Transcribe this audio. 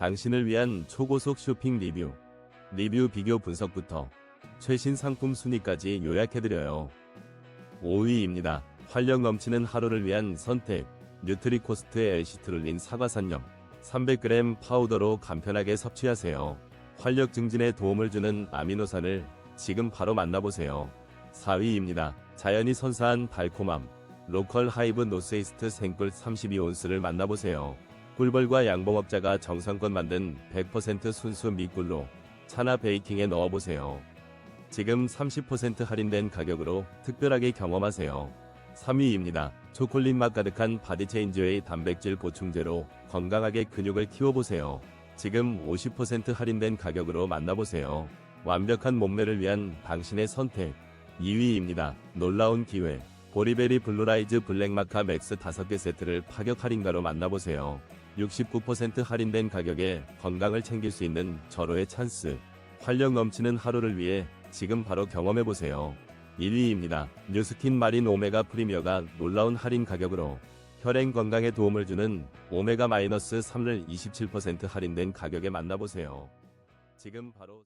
당신을 위한 초고속 쇼핑 리뷰. 리뷰 비교 분석부터 최신 상품 순위까지 요약해드려요. 5위입니다. 활력 넘치는 하루를 위한 선택. 뉴트리코스트의 엘시트룰린 사과산염 300g 파우더로 간편하게 섭취하세요. 활력 증진에 도움을 주는 아미노산을 지금 바로 만나보세요. 4위입니다. 자연이 선사한 달콤함. 로컬 하이브 노스이스트 생꿀 32온스를 만나보세요. 꿀벌과 양봉업자가 정성껏 만든 100% 순수 미꿀로 차나 베이킹에 넣어보세요. 지금 30% 할인된 가격으로 특별하게 경험하세요. 3위입니다. 초콜릿 맛 가득한 바디체인저의 단백질 보충제로 건강하게 근육을 키워보세요. 지금 50% 할인된 가격으로 만나보세요. 완벽한 몸매를 위한 당신의 선택. 2위입니다. 놀라운 기회. 보리베리 블루라이즈 블랙마카 맥스 5개 세트를 파격 할인가로 만나보세요. 69% 할인된 가격에 건강을 챙길 수 있는 절호의 찬스. 활력 넘치는 하루를 위해 지금 바로 경험해보세요. 1위입니다. 뉴스킨 마린 오메가 프리미어가 놀라운 할인 가격으로 혈행 건강에 도움을 주는 오메가-3를 27% 할인된 가격에 만나보세요. 지금 바로